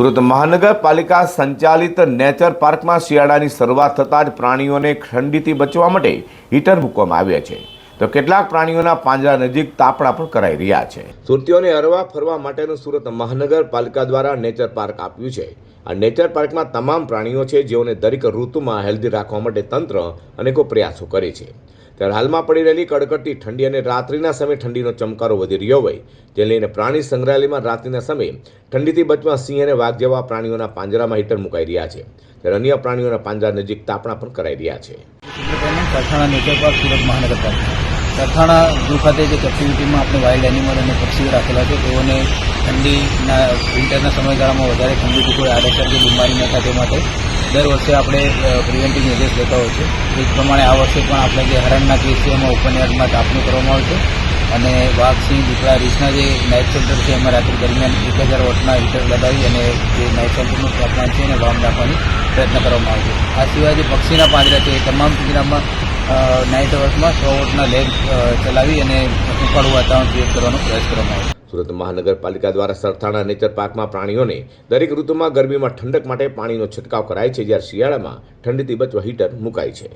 સુરત મહાનગરપાલિકા સંચાલિત નેચર પાર્કમાં શિયાળાની શરૂઆત થતાં જ પ્રાણીઓને ઠંડીથી બચવા માટે હીટર મૂકવામાં આવ્યા છે. તો કેટલાક પ્રાણીઓના પાંજરા નજીક તાપણા પણ કરાઈ રહ્યા છે. સુરતીઓને હરવા ફરવા માટેનું સુરત મહાનગરપાલિકા દ્વારા નેચર પાર્ક આપ્યું છે. આ નેચર પાર્કમાં તમામ પ્રાણીઓ છે જેઓને દરેક ઋતુમાં હેલ્ધી રાખવા માટે તંત્ર અનેકો પ્રયાસો કરે છે. ત્યારે હાલમાં પડી રહેલી કડકડતી ઠંડી અને રાત્રિના સમયે ઠંડીનો ચમકારો વધી રહ્યો હોય, જે લઈને પ્રાણી સંગ્રહાલયમાં રાત્રિના સમયે ઠંડીથી બચવા સિંહ અને વાઘ જેવા પ્રાણીઓના પાંજરામાં હીટર મુકાઈ રહ્યા છે. ત્યારે અન્ય પ્રાણીઓના પાંજરા નજીક તાપણા પણ કરાઈ રહ્યા છે. સરથાણા ઝૂ ખાતે જે કેપ્ટિવિટીમાં આપણે વાઇલ્ડ એનિમલ અને પક્ષીઓ રાખેલા છે, તેઓને ઠંડીના વિન્ટરના સમયગાળામાં વધારે ઠંડીથી કોઈ આડેસર કે બીમારી ન થાય તે માટે દર વર્ષે આપણે પ્રિવેન્ટિવ મેજર્સ લેતા હોય છે એ જ પ્રમાણે આ વર્ષે પણ આપણે જે હરણના કેસ છે, એમાં ઓપન યાર્ડમાં કાપણી કરવામાં આવશે અને વાઘ, સિંહ, દીપડા, રીસના જે નાઇટ સેન્ટર છે, એમાં રાત્રિ દરમિયાન એક હજાર વોટના હીટર લગાવી અને જે નાઇટ સેન્ટરનું તાપમાન છે એને વામ રાખવાની પ્રયત્ન કરવામાં આવશે આ સિવાય જે પક્ષીના પાંજરા છે, એ તમામ પિંજરામાં નાઇટ અવર્સમાં સો વોટના લેમ્પ ચલાવી અને ઉકાળું વાતાવરણ ક્રિએટ કરવાનો પ્રયાસ કરવામાં આવશે સુરત મહાનગરપાલિકા દ્વારા સરથાણા નેચર પાર્કમાં પ્રાણીઓને દરેક ઋતુમાં ગરમીમાં ઠંડક માટે પાણીનો છંટકાવ કરાય છે, જ્યારે શિયાળામાં ઠંડીથી બચવા હીટર મુકાય છે.